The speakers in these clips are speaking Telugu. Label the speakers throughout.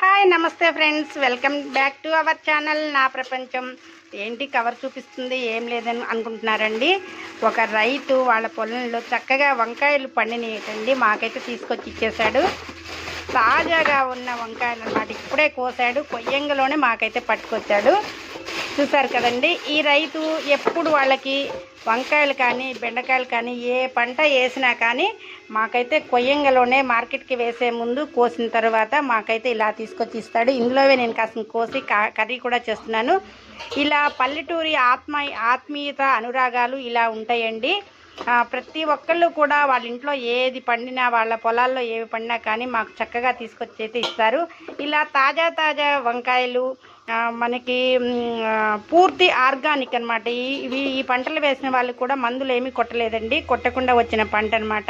Speaker 1: హాయ్ నమస్తే friends. Welcome back to our channel నా ప్రపంచం. ఏంటి కవర్ చూపిస్తుంది ఏం లేదని అనుకుంటున్నారండి? ఒక రైతు వాళ్ళ పొలంలో చక్కగా వంకాయలు పండినటండి మాకైతే తీసుకొచ్చి ఇచ్చేశాడు. తాజాగా ఉన్న వంకాయలు అన్నమాట ఇప్పుడే కోసాడు కొయ్యంగలోనే మాకైతే పట్టుకొచ్చాడు. చూసారు కదండి. ఈ రైతు ఎప్పుడు వాళ్ళకి వంకాయలు కానీ బెండకాయలు కానీ ఏ పంట వేసినా కానీ మాకైతే కొయ్యంగలోనే మార్కెట్కి వేసే ముందు కోసిన తర్వాత మాకైతే ఇలా తీసుకొచ్చి ఇస్తాడు. ఇందులోవే నేను కాసిన కోసి కర్రీ కూడా చేస్తున్నాను. ఇలా పల్లెటూరి ఆత్మ ఆత్మీయత అనురాగాలు ఇలా ఉంటాయండి. ప్రతి ఒక్కళ్ళు కూడా వాళ్ళ ఇంట్లో ఏది పండినా వాళ్ళ పొలాల్లో ఏవి పండినా కానీ మాకు చక్కగా తీసుకొచ్చి అయితే ఇస్తారు. ఇలా తాజా తాజా వంకాయలు మనకి పూర్తి ఆర్గానిక్ అనమాట ఇవి ఈ పంటలు వేసిన వాళ్ళు కూడా మందులు ఏమీ కొట్టలేదండి. కొట్టకుండా వచ్చిన పంట అనమాట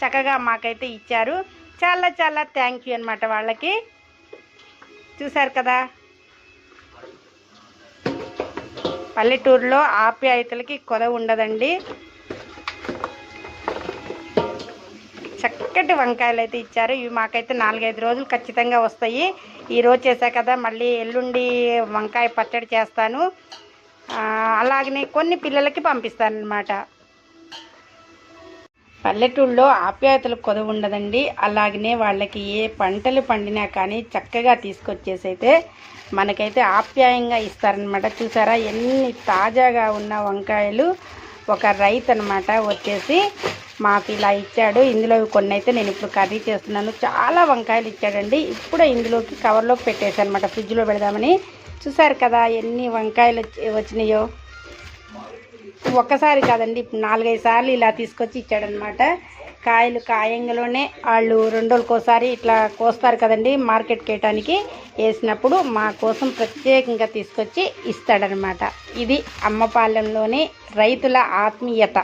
Speaker 1: చక్కగా మాకైతే ఇచ్చారు. చాలా చాలా థ్యాంక్ యూ అనమాట వాళ్ళకి. చూశారు కదా? పల్లెటూరులో ఆప్యాయతలకి కొద ఉండదండి. చక్కటి వంకాయలు అయితే ఇచ్చారు. ఇవి మాకైతే నాలుగైదు రోజులు ఖచ్చితంగా వస్తాయి. ఈరోజు రోజు చేశా కదా మళ్ళీ ఎల్లుండి వంకాయ పచ్చడి చేస్తాను. అలాగనే కొన్ని పిల్లలకి పంపిస్తాను అనమాట పల్లెటూళ్ళలో ఆప్యాయతలు కొదవ ఉండదండి. అలాగనే వాళ్ళకి ఏ పంటలు పండినా కానీ చక్కగా తీసుకొచ్చేసి అయితే మనకైతే ఆప్యాయంగా ఇస్తారనమాట చూసారా ఎన్ని తాజాగా ఉన్న వంకాయలు. ఒక రైతు అనమాట వచ్చేసి మాకు ఇలా ఇచ్చాడు. ఇందులో కొన్ని అయితే నేను ఇప్పుడు కర్రీ చేస్తున్నాను. చాలా వంకాయలు ఇచ్చాడండి. ఇప్పుడే ఇందులోకి కవర్లోకి పెట్టేశాను అనమాట ఫ్రిడ్జ్లో పెడదామని. చూసారు కదా ఎన్ని వంకాయలు వచ్చి- వచ్చినాయో. ఒక్కసారి కాదండి ఇప్పుడు నాలుగైదు సార్లు ఇలా తీసుకొచ్చి ఇచ్చాడనమాట. కాయలు కాయంగలోనే వాళ్ళు రెండు రోజులకోసారి ఇట్లా కోస్తారు కదండి మార్కెట్కి వేయటానికి. వేసినప్పుడు మా కోసం ప్రత్యేకంగా తీసుకొచ్చి ఇస్తాడనమాట. ఇది అమ్మపాలెంలోని రైతుల ఆత్మీయత.